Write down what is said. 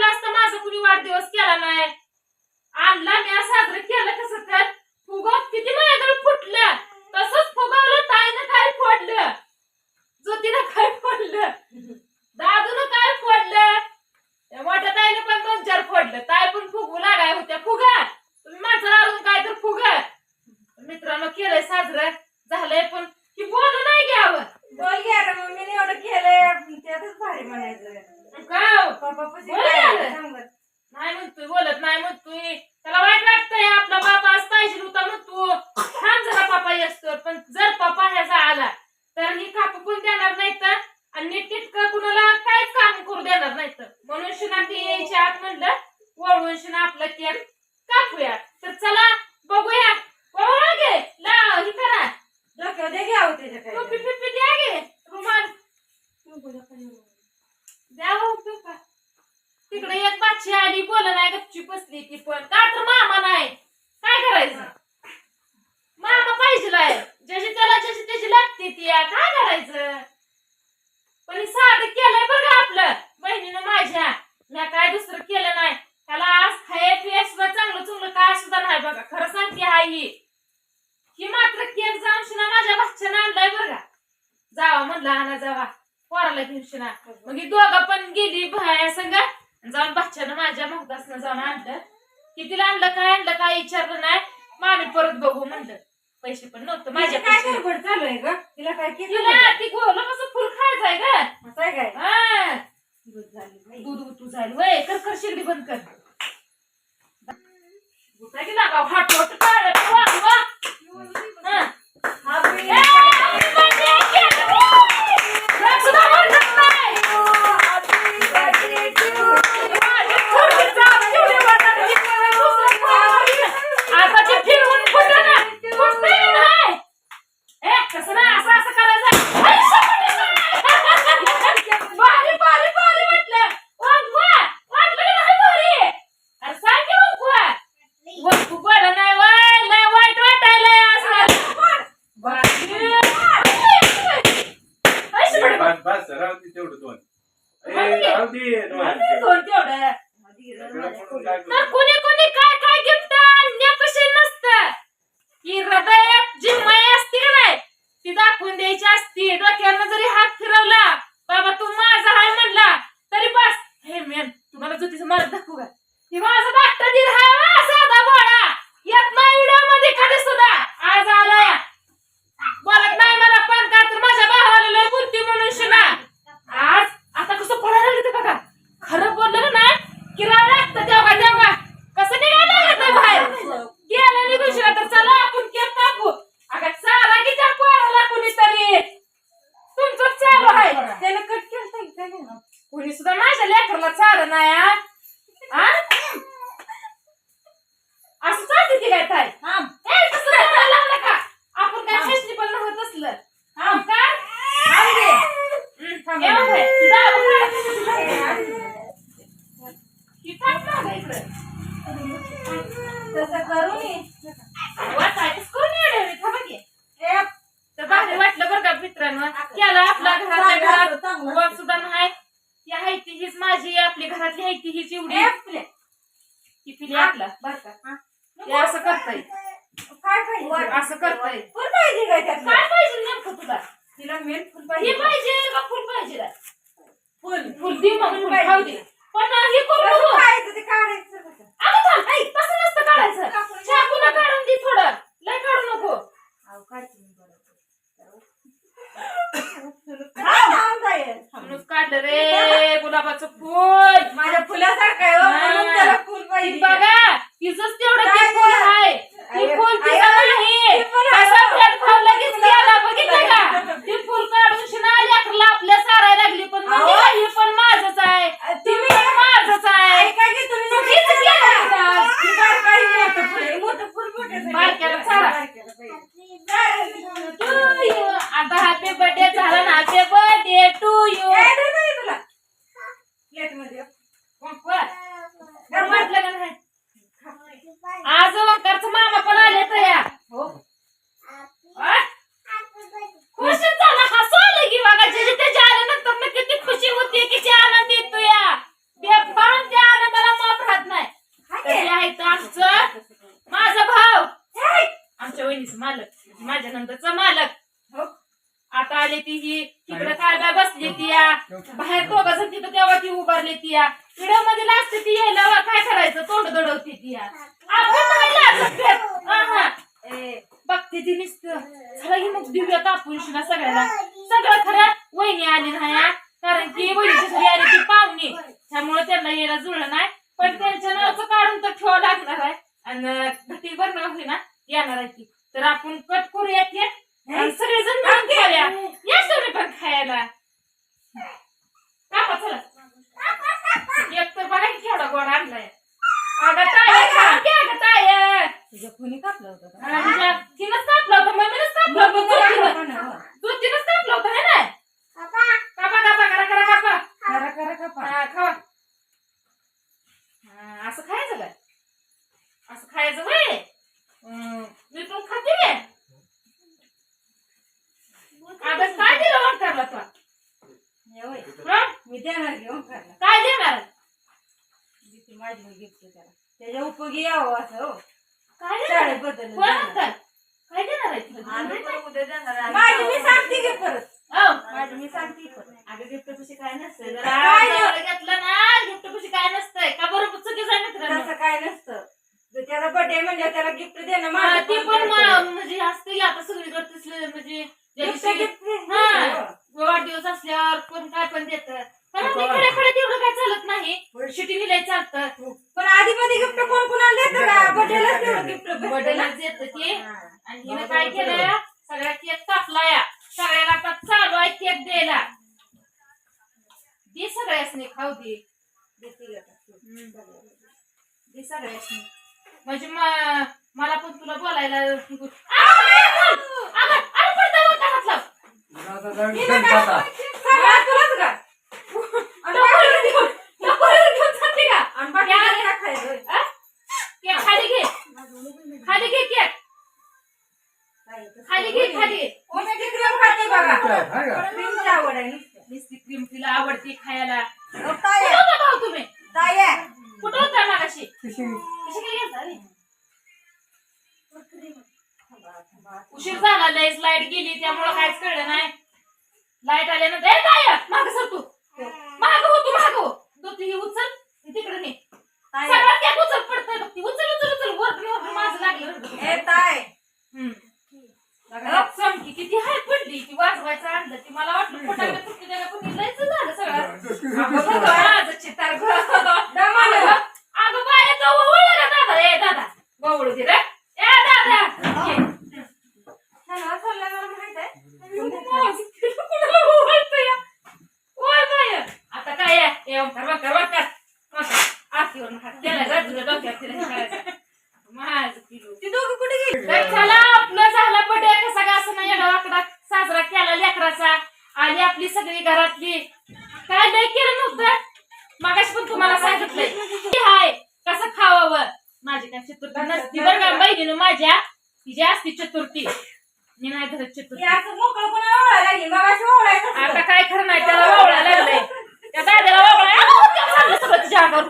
आणलं असतं माझा कुणी वाढदिवस केला नाही. आणला मी साजरं केलं कसं तर. फुगव किती माझ्याकडे फुटलं. तसंच फुगवलं ताईनं काय फोडलं? ज्योतीनं काय फोडलं? दादूनं काय फोडलं? मोठ्या ताईनं पण दोन चार फोडलं. ताई पण फुग नुसती बसली ती पण. का तर मामा नाही? काय करायचं? मामा पाहिजे जशी त्याला जशी त्याची लागते ती. काय करायचं? पण साध केलंय बघा आपलं. बहिणीनं माझ्या. मी काय दुसरं केलं नाही. त्याला आज हाय पिया चांगलं चुंगलं काय सुद्धा नाही बघा. खरं सांगते हा ही. ही मात्र केक जाऊन माझ्या भाच्यानं आणलाय बघा जावा म्हणला आणा जावा. पोराला घेऊन शिना. मग दोघं पण गेली भाया सांगा. जाऊन बादशानं माझ्या मोहतासनं जाऊन आणलं. कितीला आणलं काय आणलं काय विचारलं नाही. मग आम्ही परत बघू म्हणलं. पैसे पण नव्हतं माझ्या काय गडबड चालू आहे ग? तिला काय केलं तुला ती गोलं कसं फुल खायचं आहे का आहे काय? दूध झालं दूध उतू झालं. वय कर कर शिगडी बंद कर. घ्यायची असती डोक्यानं जरी कुणी सुद्धा माझ्या लेकरला चार नाही असं चालते ती काय ताय लावलं का? आपण काय फेसली पण होत असलं. तसं करू असं करता काय पाहिजे? असं करता येईल फुल काय काय पाहिजे नेमकं तुला? फुल पाहिजे हे पाहिजे. का फुल पाहिजे? फुल. फुल दे मग फुल पण हे करू ते काढायचं तसं नसतं काढायचं. चाकूला काढून दे थोडं. लय काढू नको. अहो काढलं रे गुलाबाचं फुल. मालक म्हणजे माझ्या नंतरचा मालक. हो? आता आले ती ही तिकडे कायदा बसली ती या. बाहेर दोघा तिथं तेव्हा ती उभारली ती या. व्हिडिओमध्ये लागते ती यायला वा, काय करायचं? तोंड दडवते ती या. बघते ती निसत झालं की मग दिव्या कापून शिला सगळ्याला. सगळं खरं वहिनी आली नाही हा. कारण की वहिनीची घरी आली ती पाहुणे. त्यामुळे त्यांना यायला जुळलं नाही. पण त्यांच्या नावाचं काढून तर ठेवावं लागणार आहे. आणि ती बरं होईना येणार आहे ती. तर आपण कट करूया की आणि सगळेजण मिळून खाऊया. या सगळे पण खायला. कापा चला. एक तर बघा की केवढा गोड आणलाय. अगं ताय खा की अगं ताय तुझ्या कोणी कापलं होतं तिनंच कापलं होतं मम्मीनंच कापलं होतं ज्योतीनं. ज्योतीनंच कापलं होतं है ना कापा कापा करा करा कापा करा करा कापा हा, खावा हा, असं खायचं काय असं खायचं वय मी पण खाते अगं काय दिलं वाटकारला तू ये होय. हा? मी देणार घेऊन करणार काय देणार? ती माझी मुलगी गिफ्ट त्याला. त्याच्या उपयोगी यावं असं हो. काय देणार? कोण म्हणतात? काय देणार आहे तुला? आम्ही देणार पण उद्या आहे. माझी मी सांगते की परत. हो. माझी मी सांगते परत. अगं गिफ्ट कशी काय नसतंय जरा काय नाही. जवळ घेतलं ना गिफ्ट कशी काय नसतंय का बरोबर चुकीचं आहे मित्रांनो तसं काय नसतं जर त्याचा बर्थडे म्हणजे त्याला गिफ्ट देणं हा, माझं ते पण पण कर्तव्य. म- म्हणजे असते की आता सगळीकडे तसलं म्हणजे ज्या Gift दिवशी- gift हा. देणं. वाढदिवस असल्यावर कोण काय पण देत पण आपल्या खड्या खड्या तेवढं काय चालत नाही शिटी निलाय चालतं पण आधी मध्ये गिफ्ट कोण कोणाला देतं का बर्थडेला तेवढं गिफ्ट बर्थडेलाच देत ते आणि हिनं काय केलं सगळ्या केक कापला या सगळ्याला आता चालू आहे केक द्यायला दे सगळ्यासनी खाऊ दे दे सगळ्यासनी म्हणजे म- मला पण तुला बोलायला पडदा घेऊन खाता. सगळं तुलाच का आणि टोपलीवर घेऊन- टोपलीवर घेऊन जाते का? आणि बाकी काय खायचं आ? केक खाली घे खाली घे केक खाली घे खाली घे ओमेटी क्रीम खाते बघा काय, हाय का? क्रीमची आवड आहे नुसतं. नुसती क्रीम तिला आवडते खायला. भाऊ तुम्ही. कुठं होता मागाशी? कशी- कशी काय गेलता रे? उशीर झाला लयच लाइट गेली त्यामुळं काहीच कळलं नाही. लाइट आल्यानंतर ए ताय माग सर तू. माग हो तू माग हो. तो ती उचल तिकडे ने. ताई. आहे. सगळ्यात त्या उचल पडतंय बघ ती. उचल उचल उचल. वर माझं लागलं. ए ताई. हम्म. चमकी किती हाय पडली ती वाजवायचं आणलं ती मला वाटलं फटाकडे फुटके त्याला पण लयच झालं सगळं माझं चितार. अगं बाया तो ओवळला का दादा ए दादा ओवळू दे रे ए दादा. ह्याला मला माहीत आहे. कुणाला ओवाळतोय या? ओळ बाया. आता काय आहे? ओंकार, ओंकार. ओंकार. आरतीवरून हात केला का तुझ्या डोक्यात तिला हे करायचं. माझं पिलू. ती दोघं कुठे गेली तर चला आपलं झाला बर्थडे कसा का असं नाही वाकडा साजरा केला लेकराचा आणि आपली सगळी घरातली काय लय केलं नव्हतं. मागाशी पण तुम्हाला सांगितलंय. हाय कसं खावावं? माझी काय चतुर्थी नसती बरं का? बहिणीनं माझ्या तिची असती चतुर्थी मी नाही धरत चतुर्थी. आता काय खरं नाही त्याला वावळा लागलंय. त्या दाद्याला वावळा सगळं तुझ्या अंगावर.